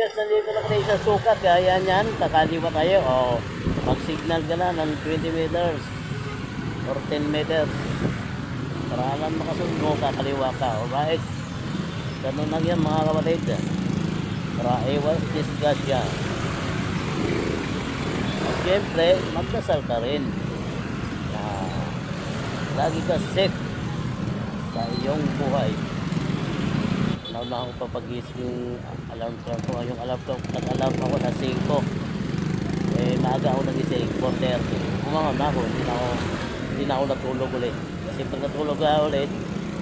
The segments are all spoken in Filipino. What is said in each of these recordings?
guys, nandito na kayo sa sukat. Kaya yan, kakaliwa tayo. O, mag-signal ka na ng 20 meters or 10 meters. Para lang makasunod mo, kakaliwa ka. Alright? Ganun lang yan mga kapatid. Para iwas disgrasya. At syempre, magdasal ka rin. Na lagi ka safe sa iyong buhay. Nauna ako papagising alarm clock ko. Yung alarm clock, nag-alarm ako na 5. Eh, maaga ako nagising, 4.30. Umangaw na ako, hindi na ako, hindi na ako natulog ulit. Kasi pag natulog ka ulit,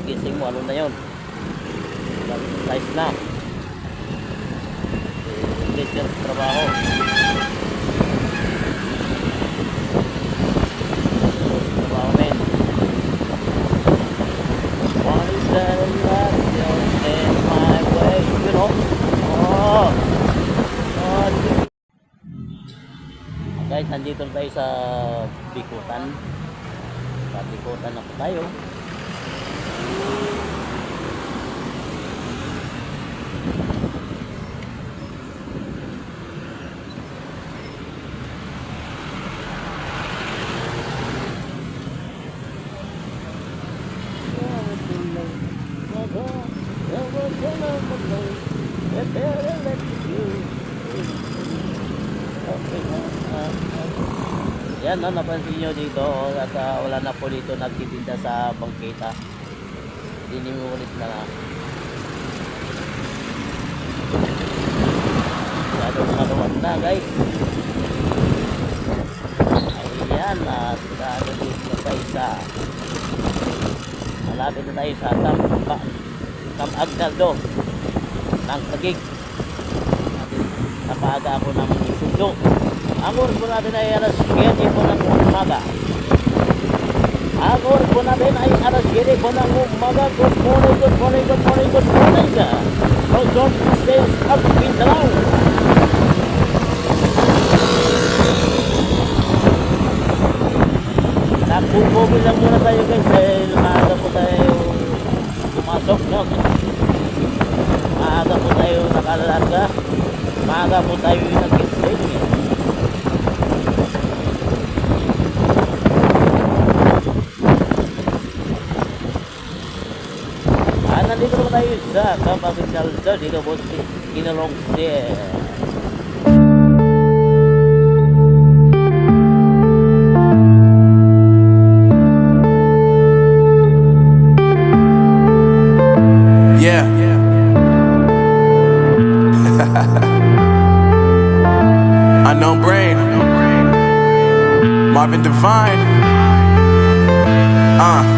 gising mo, ano na yun? Size na. Eh. Trabaho Guys, nandito na tayo sa Bikutan. Sa Bikutan na po tayo. Yan, no, napansin nyo dito oh, at ah, wala na po dito nagtitinda sa bangkita. Dinimulit na na. Masyado maluwag na guys. Ayan, at ano dito na tayo sa malapit na tayo sa Camp, Camp Agnaldo ng Tagig. Napaga ako ng isundo. Ang oras po natin ay alas 7 po ng umaga. Ang oras po natin ay alas 7 po ng umaga. Good morning, good morning, good morning, good morning. Luzon States of Mindanao. Nagbububi lang muna tayo guys dahil maaga po tayo pumasok no? Maaga po tayo nakalarga. Maaga po tayo nag-stage. Sa Kapaginal dito po si Kinalong Yeah. Unknown brain. Marvin Devine. Uh,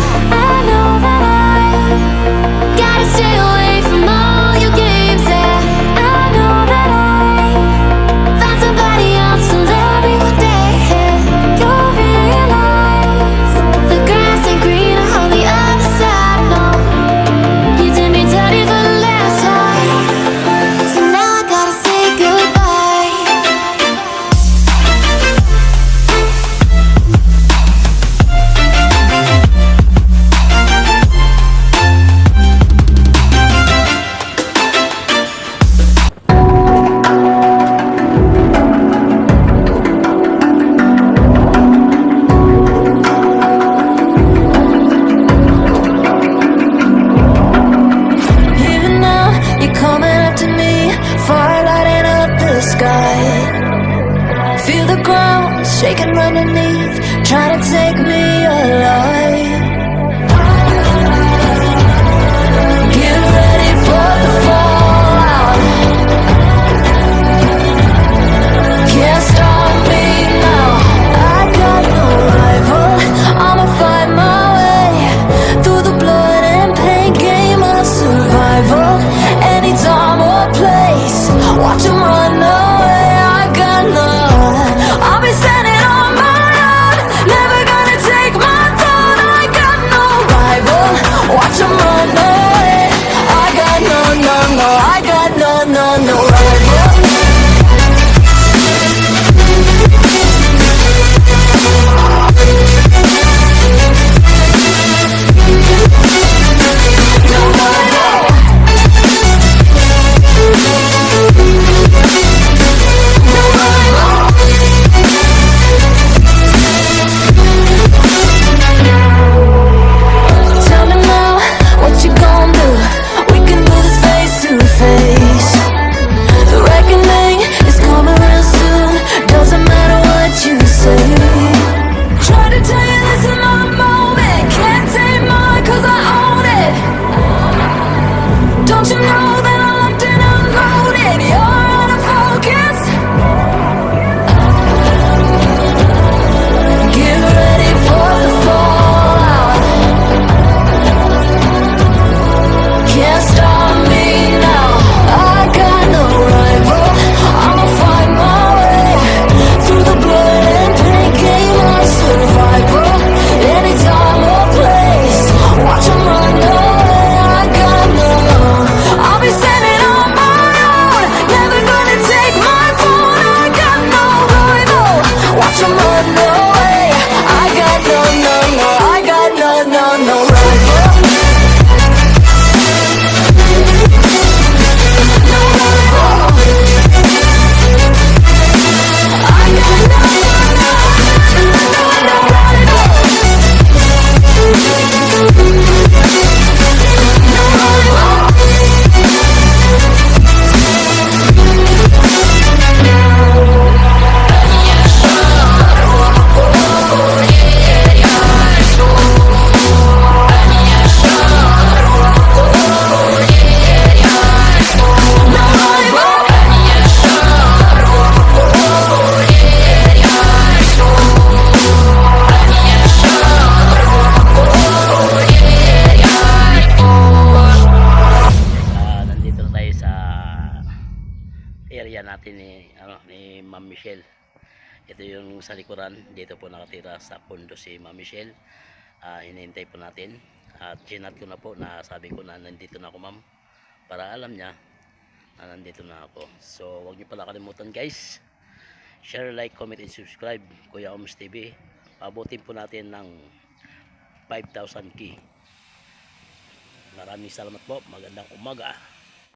shaking when Don't you know? area natin ni, ano, ni Ma'am Michelle. Ito yung sa likuran. Dito po nakatira sa pondo si Ma'am Michelle. Ah, uh, inintay po natin. At chinat ko na po na sabi ko na nandito na ako ma'am. Para alam niya na nandito na ako. So wag niyo pala kalimutan guys. Share, like, comment, and subscribe. Kuya Oms TV. Pabutin po natin ng 5,000 key. Maraming salamat po. Magandang umaga.